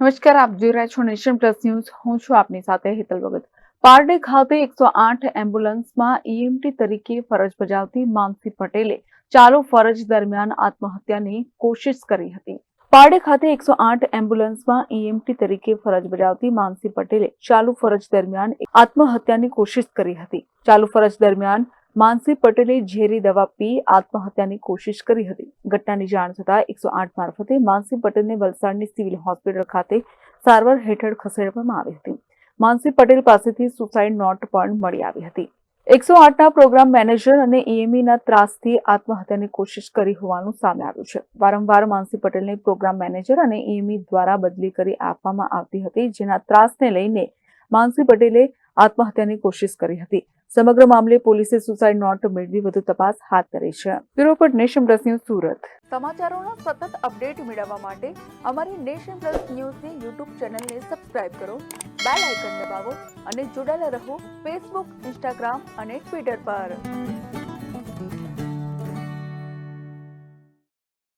નમસ્કાર, આપ જોઈ રહ્યા છો નેશન પ્લસ ન્યૂઝ. હું છું આપની સાથે હેતલ ભગત. પારડે ખાતે એકસો આઠ એમ્બ્યુલન્સમાં ઈએમટી તરીકે ફરજ બજાવતી માનસી પટેલે ચાલુ ફરજ દરમિયાન આત્મહત્યાની કોશિશ કરી હતી. પારડે ખાતે એકસો આઠ એમ્બ્યુલન્સમાં ઈએમટી તરીકે ફરજ બજાવતી માનસી પટેલે ચાલુ ફરજ દરમિયાન આત્મહત્યાની કોશિશ કરી હતી. ચાલુ ફરજ દરમિયાન માનસી પટેલે ઝેરી દવા પી આત્મહત્યાની કોશિશ કરી હતી. ઘટનાની જાણ થતાં એકસો આઠ મારફતે માનસી પટેલને વલસાડની સિવિલ હોસ્પિટલ ખાતે સારવાર હેઠળ ખસેડવામાં આવી હતી. માનસી પટેલ પાસેથી સુસાઇડ નોટ પણ મળી આવી હતી. એકસો આઠના પ્રોગ્રામ મેનેજર અને ઈએમઈના ત્રાસથી આત્મહત્યાની કોશિશ કરી હોવાનું સામે આવ્યું છે. વારંવાર માનસી પટેલને પ્રોગ્રામ મેનેજર અને ઈએમઈ દ્વારા બદલી કરી આપવામાં આવતી હતી, જેના ત્રાસને લઈને માનસી પટેલે આત્મહત્યાની કોશિશ કરી હતી. સમગ્ર મામલે પોલીસે સુસાઇડ નોટ મેળવી વધુ તપાસ હાથ ધરી છે. બ્યુરો પર નેશન પ્લસ ન્યૂઝ સુરત. સમાચારોના સતત અપડેટ મેળવવા માટે અમારી નેશન પ્લસ ન્યૂઝની યુટ્યુબ ચેનલને સબસ્ક્રાઇબ કરો, બેલ આઇકન દબાવો અને જોડાયેલા રહો ફેસબુક, ઇન્સ્ટાગ્રામ અને ટ્વિટર પર.